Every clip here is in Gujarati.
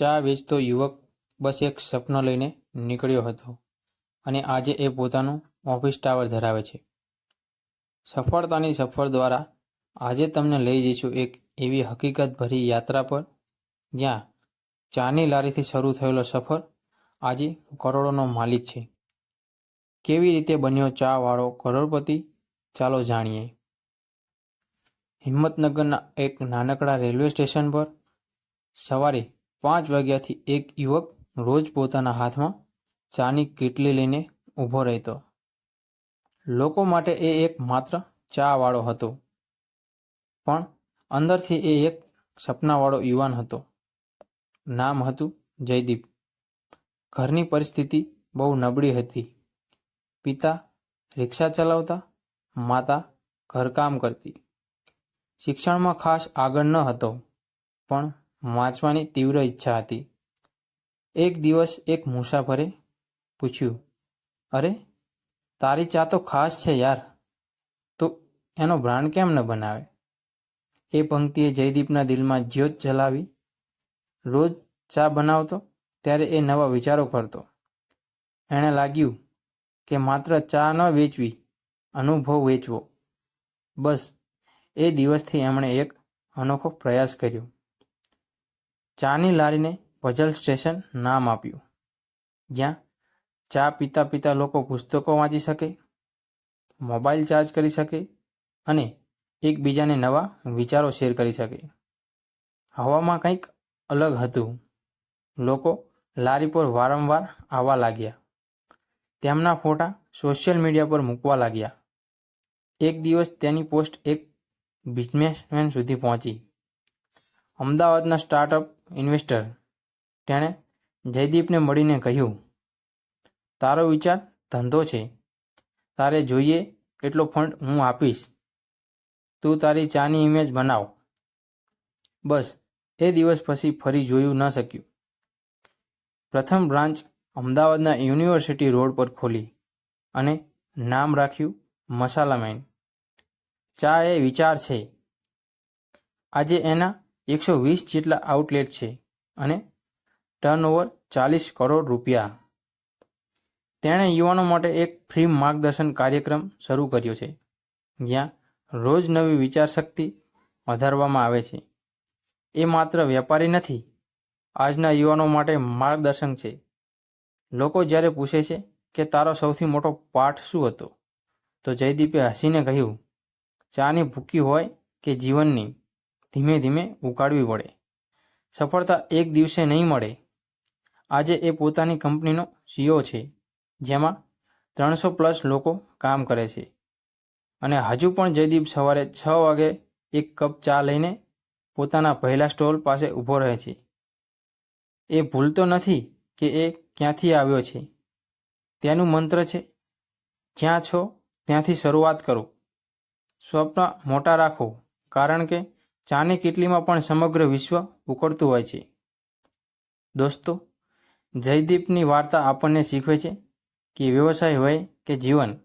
ચા વેચતો યુવક બસ એક સપન લઈને નીકળ્યો હતો અને આજે એ પોતાનું ઓફિસ ટાવર ધરાવે છે. સફળતાની સફર દ્વારા આજે તમને લઈ જઈશું એક એવી હકીકત ભરી યાત્રા પર જ્યાં ચાની લારીથી શરૂ થયેલો સફર આજે કરોડોનો માલિક છે. કેવી રીતે બન્યો ચા વાળો કરોડપતિ ચાલો જાણીએ. હિંમતનગરના એક નાનકડા રેલવે સ્ટેશન પર સવારે પાંચ વાગ્યાથી એક યુવક રોજ પોતાના હાથમાં ચાની કીટલી લઈને ઊભો રહેતો. લોકો માટે એ એક માત્ર ચા વાળો હતો. પણ અંદરથી એ એક સપનાવાળો યુવાન હતો. નામ હતું જયદીપ. ઘરની પરિસ્થિતિ બહુ નબળી હતી. પિતા રિક્ષા ચલાવતા, માતા ઘરકામ કરતી. શિક્ષણમાં ખાસ આગળ ન હતો. પણ વાંચવાની તીવ્ર ઈચ્છા હતી. એક દિવસ એક મુસાફરે પૂછ્યું, અરે, તારી ચા તો ખાસ છે યાર. તો એનો બ્રાન્ડ કેમ ન બનાવે? એ પંક્તિએ જયદીપના દિલમાં જ્યોત જલાવી. રોજ ચા બનાવતો ત્યારે એ નવા વિચારો કરતો. એણે લાગ્યું કે માત્ર ચા ન વેચવી, અનુભવ વેચવો. બસ, એ દિવસથી એમણે એક અનોખો પ્રયાસ કર્યો. ચાની લારીને ભજલ સ્ટેશન નામ આપ્યું. જ્યાં ચા પીતા પીતા લોકો પુસ્તકો વાંચી શકે, મોબાઈલ ચાર્જ કરી શકે અને એકબીજાને નવા વિચારો શેર કરી શકે. હવામાં કંઈક અલગ હતું. લોકો લારી પર વારંવાર આવવા લાગ્યા. તેમના ફોટા સોશિયલ મીડિયા પર મૂકવા લાગ્યા. એક દિવસ તેની પોસ્ટ એક બિઝનેસમેન સુધી પહોંચી. અમદાવાદના સ્ટાર્ટઅપ ઇન્વેસ્ટર. તેણે જયદીપને મળીને કહ્યું, તારો વિચાર ધંધો છે. તારે જોઈએ એટલો ફંડ હું આપીશ. તું તારી ચાની ઇમેજ બનાવ. બસ, એ દિવસ પછી ફરી જોયું ન શક્યું. પ્રથમ બ્રાન્ચ અમદાવાદના યુનિવર્સિટી રોડ પર ખોલી અને નામ રાખ્યું મસાલામેન. ચા એ વિચાર છે. આજે એના એકસો વીસ જેટલા આઉટલેટ છે અને ટર્નઓવર ચાલીસ કરોડ રૂપિયા. તેણે યુવાનો માટે એક ફ્રી માર્ગદર્શન કાર્યક્રમ શરૂ કર્યો છે, જ્યાં રોજ નવી વિચારશક્તિ વધારવામાં આવે છે. એ માત્ર વેપારી નથી, આજના યુવાનો માટે માર્ગદર્શન છે. લોકો જ્યારે પૂછે છે કે તારો સૌથી મોટો પાઠ શું હતો, તો જયદીપે હસીને કહ્યું, ચાની ભૂકી હોય કે જીવનની? ધીમે ધીમે ઉકાળવી પડે સફળતા એક દિવસે નહીં મળે. આજે એ પોતાની કંપનીનો સીઓ છે, જેમાં ત્રણસો પ્લસ લોકો કામ કરે છે. અને હજુ પણ જયદીપ સવારે છ વાગે એક કપ ચા લઈને પોતાના પહેલા સ્ટોલ પાસે ઊભો રહે છે. એ ભૂલતો નથી કે એ ક્યાંથી આવ્યો છે. તેનું મંત્ર છે, જ્યાં છો, ત્યાંથી શરૂઆત કરો. સ્વપ્ન મોટા રાખો, કારણ કે ચાની કિટલીમાં પણ સમગ્ર વિશ્વ ઉકળતું હોય છે. દોસ્તો, જયદીપની વાર્તા આપણને શીખવે છે કે વ્યવસાય હોય કે જીવન,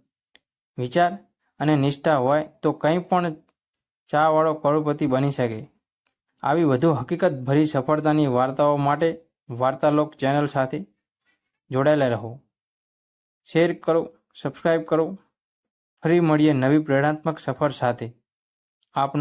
વિચાર અને નિષ્ઠા હોય તો કંઈ પણ ચાવાળો કરોડપતિ બની શકે. આવી વધુ હકીકત ભરી સફળતાની વાર્તાઓ માટે વાર્તાલોક ચેનલ સાથે જોડાયેલા રહો. શેર કરો સબસ્ક્રાઈબ કરો. ફરી મળીએ નવી પ્રેરણાત્મક સફર સાથે. આપનો